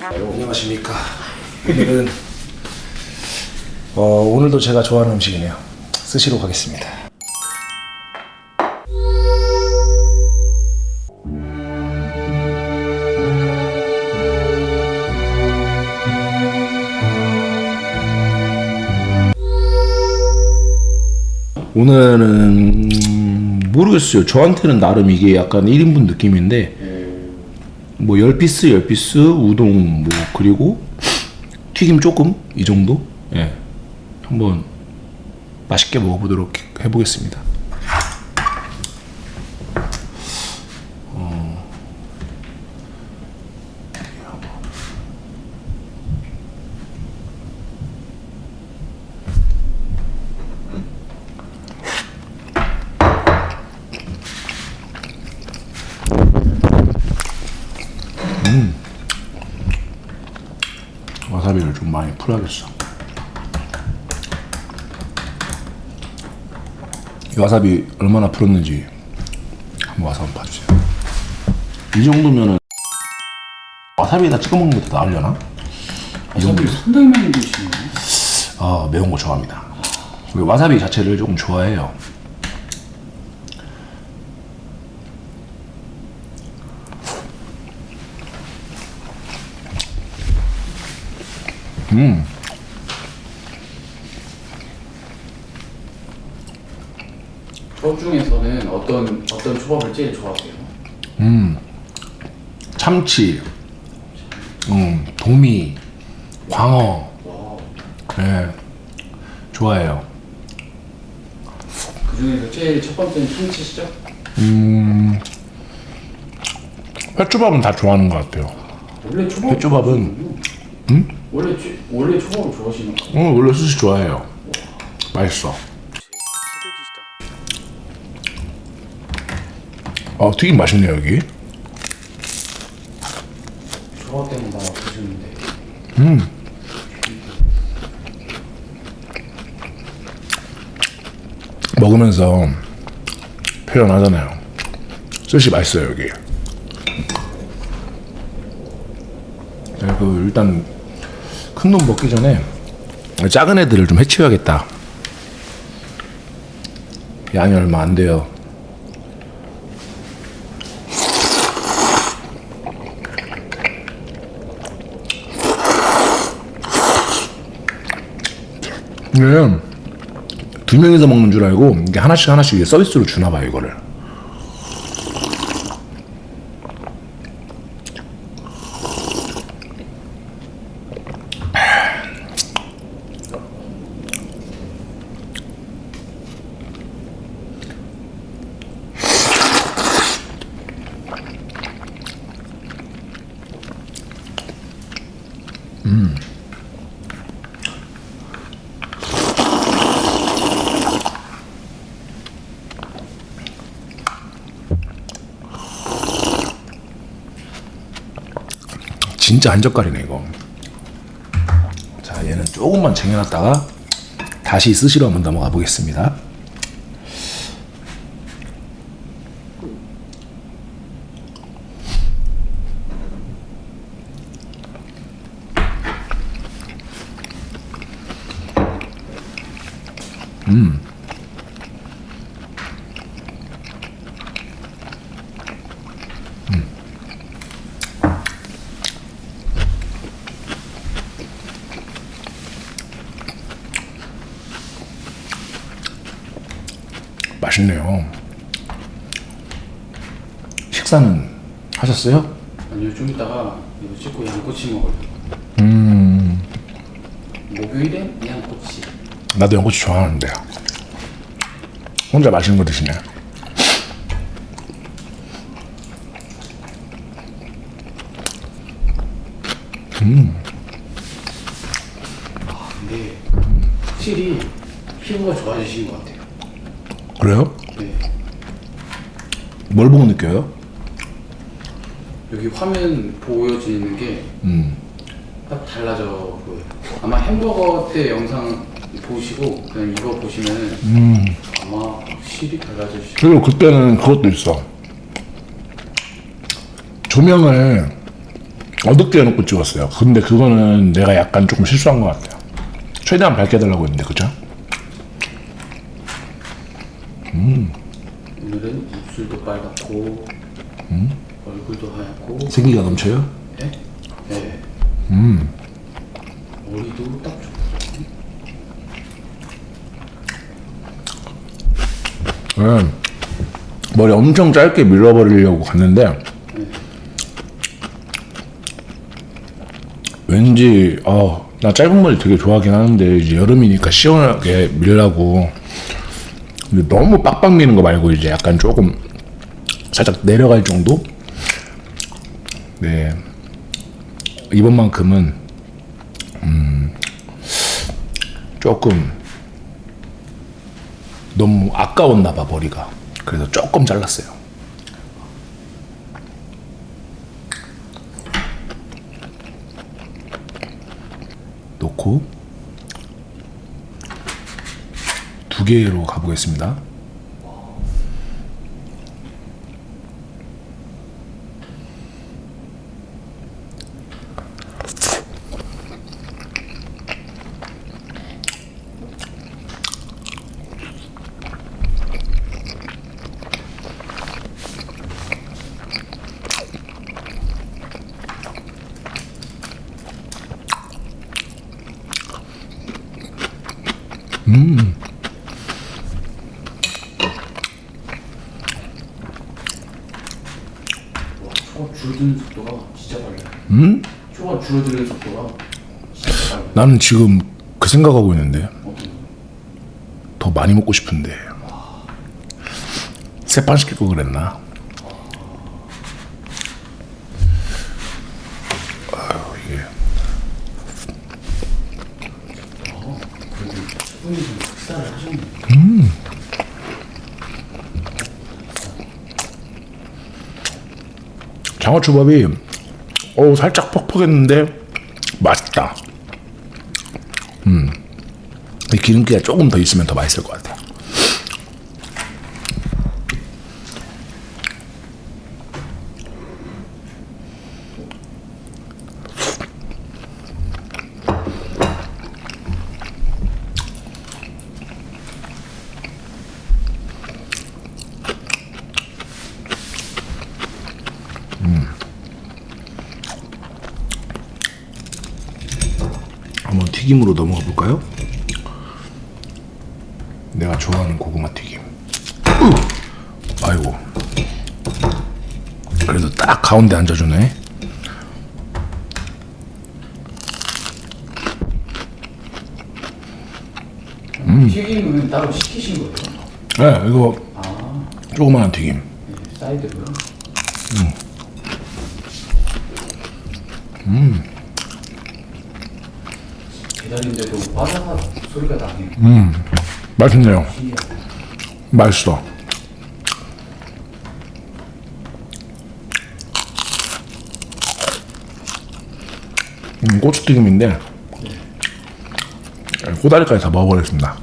안녕하십니까. 오늘은 어, 오늘도 제가 좋아하는 음식이네요. 스시로 가겠습니다. 오늘은 음, 모르겠어요. 저한테는 나름 이게 약간 1인분 느낌인데 뭐 10피스 10피스 우동 뭐 그리고 튀김 조금 이 정도? 예. 한번 맛있게 먹어보도록 해보겠습니다 어. 이 와사비 얼마나 풀었는지 한번 와서 한번 봐주세요 이 정도면은 와사비에다 찍어 먹는 것도 나으려나? 와사비 상당히 많이 드시네요. 아 매운 거 좋아합니다. 그리고 와사비 자체를 조금 좋아해요. 음, 저 중에서는 어떤 어떤 초밥을 제일 좋아하세요? 참치, 음, 도미, 광어, 와, 예, 좋아해요. 그 중에서 제일 첫 번째는 참치시죠? 회초밥은 다 좋아하는 것 같아요. 원래 초밥 회초밥은 원래 초- 원래 초밥을 좋아하시나 봐요. 어, 원래 수시 좋아해요. 맛있어. 어, 튀김 맛있네요 여기. 초밥 때마다 드시는데 먹으면서 표현하잖아요. 스시 맛있어요 여기. 네, 그 일단 큰 놈 먹기 전에 작은 애들을 좀 해치워야겠다. 양이 얼마 안 돼요. 네. 두 명이서 먹는 줄 알고 이게 하나씩 하나씩 이게 서비스로 주나 봐요 이거를. 진짜 한 젓갈이네 이거. 자 얘는 조금만 쟁여놨다가 다시 스시로 한번 넘어가 보겠습니다. 맛있네요. 식사는 하셨어요? 아니요 좀 이따가 이거 찍고 양꼬치 먹으려고. 음. 목요일엔 양꼬치. 나도 양꼬치 좋아하는데 혼자 맛있는 거 드시네. 근데 확실히 피부가 좋아지신 것 같아요. 그래요? 네. 뭘 보고 느껴요? 여기 화면 보여지는 게 음. 딱 달라져 보여요. 아마 햄버거 때 영상 보시고 그냥 이거 보시면은 음. 아마 실이 달라지시. 그리고 그때는 그것도 있어. 조명을 어둡게 해놓고 찍었어요. 근데 그거는 내가 약간 조금 실수한 것 같아요. 최대한 밝게 해달라고 했는데, 그죠? 오늘은 입술도 빨갛고 얼굴도 하얗고 생기가 넘쳐요? 네? 네. 음. 머리도 딱 좋고 네. 머리 엄청 짧게 밀어버리려고 갔는데 왠지 어, 나 짧은 머리 되게 좋아하긴 하는데 이제 여름이니까 시원하게 밀라고 근데 너무 빡빡 미는 거 말고 이제 약간 조금 살짝 내려갈 정도? 네. 이번만큼은 음 조금 너무 아까웠나 봐 머리가. 그래서 조금 잘랐어요. 놓고 두 개로 가보겠습니다 속도가 진짜 빨라요. 음? 초가 줄어드는 속도가 진짜 빨라요. 나는 지금 그 생각하고 있는데? 더 많이 먹고 싶은데 세판 시킬 거 그랬나? 아유 이게 어, 그래도 충분히 좀 식사를 하셨네. 장어초밥이 어 살짝 퍽퍽했는데 맛있다. 음, 이 기름기가 조금 더 있으면 더 맛있을 것 같아. 한번 튀김으로 넘어가 볼까요? 내가 좋아하는 고구마 튀김. 으! 아이고. 그래도 딱 가운데 앉아주네. 튀김은 따로 시키신 거예요? 네, 이거 아, 조그마한 튀김. 네, 사이드로요? 기다린데도 바삭한 소리가 나네요. 맛있네요. 신기하다. 맛있어. 음, 고추튀김인데 꼬다리까지 다 먹어버리겠습니다.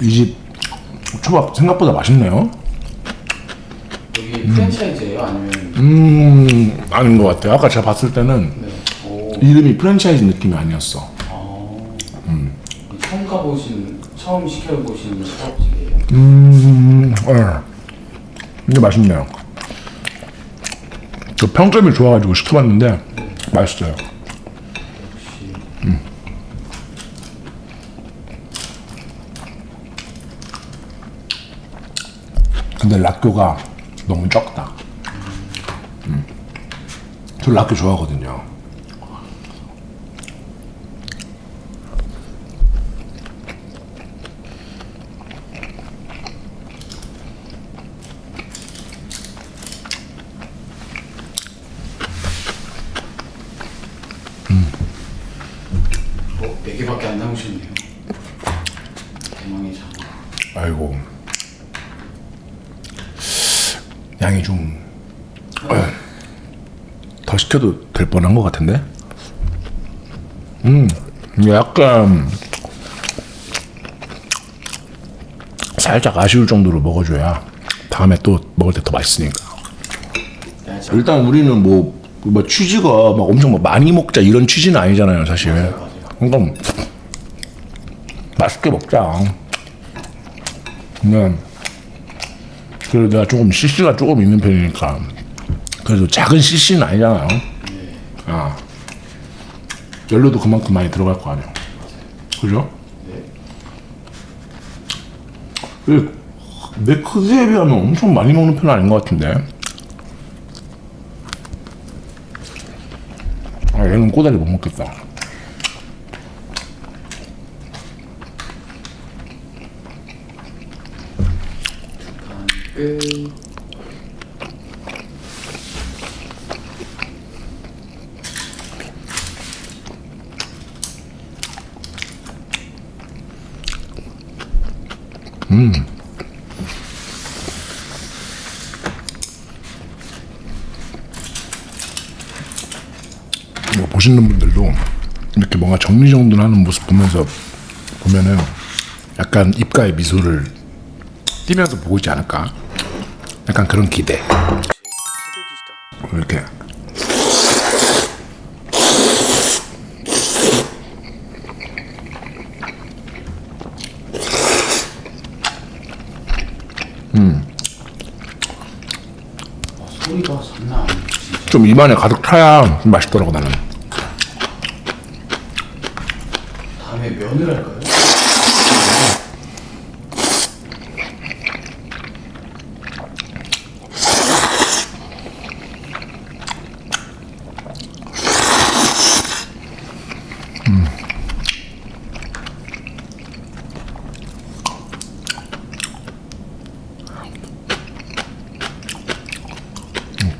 이 집 초밥 생각보다 맛있네요. 여기 프랜차이즈예요? 아니면 음 아닌 것 같아요. 아까 제가 봤을 때는 네. 오, 이름이 프랜차이즈 느낌이 아니었어. 아, 처음 가보신 처음 시켜보신 사업직이에요? 음, 예. 이게 맛있네요. 저 평점이 좋아가지고 시켜봤는데 맛있어요. 역시 근데 라교가 너무 적다. 음. 저 락교 좋아하거든요. 뭐, 네 개밖에 안 남으셨네요. 대망의 장. 아이고. 양이 좀 더 시켜도 될 뻔한 것 같은데? 음 약간 살짝 아쉬울 정도로 먹어줘야 다음에 또 먹을 때 더 맛있으니까. 일단 우리는 뭐, 뭐 취지가 막 엄청 뭐 많이 먹자 이런 취지는 아니잖아요 사실. 그러니까 맛있게 먹자. 그냥 그래도 내가 조금 CC가 조금 있는 편이니까. 그래도 작은 CC는 아니잖아요. 아. 연료도 그만큼 많이 들어갈 거 아니야 그죠? 왜, 내 크기에 비하면 엄청 많이 먹는 편은 아닌 것 같은데. 아 얘는 꼬다리 못 먹겠다 간 끝. 이거 보시는 분들도 이렇게 뭔가 정리정돈하는 모습 보면서 보면은 약간 입가에 미소를 띠면서 보고 있지 않을까? 약간 그런 기대. 이렇게. 진짜. 좀 입안에 가득 차야 좀 맛있더라고 나는. 다음에 면을 할까요?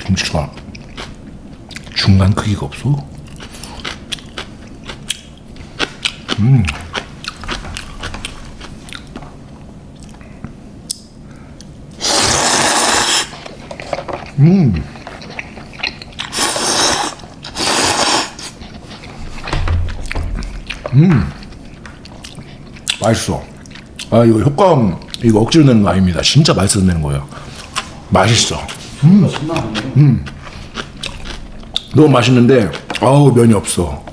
김치가 중간 크기가 없어. 맛있어. 아 이거 효과음 이거 억지로 내는 거 아닙니다. 진짜 맛있어서 내는 거예요. 맛있어. 장난 아니에요. 너무 맛있는데 아우 면이 없어.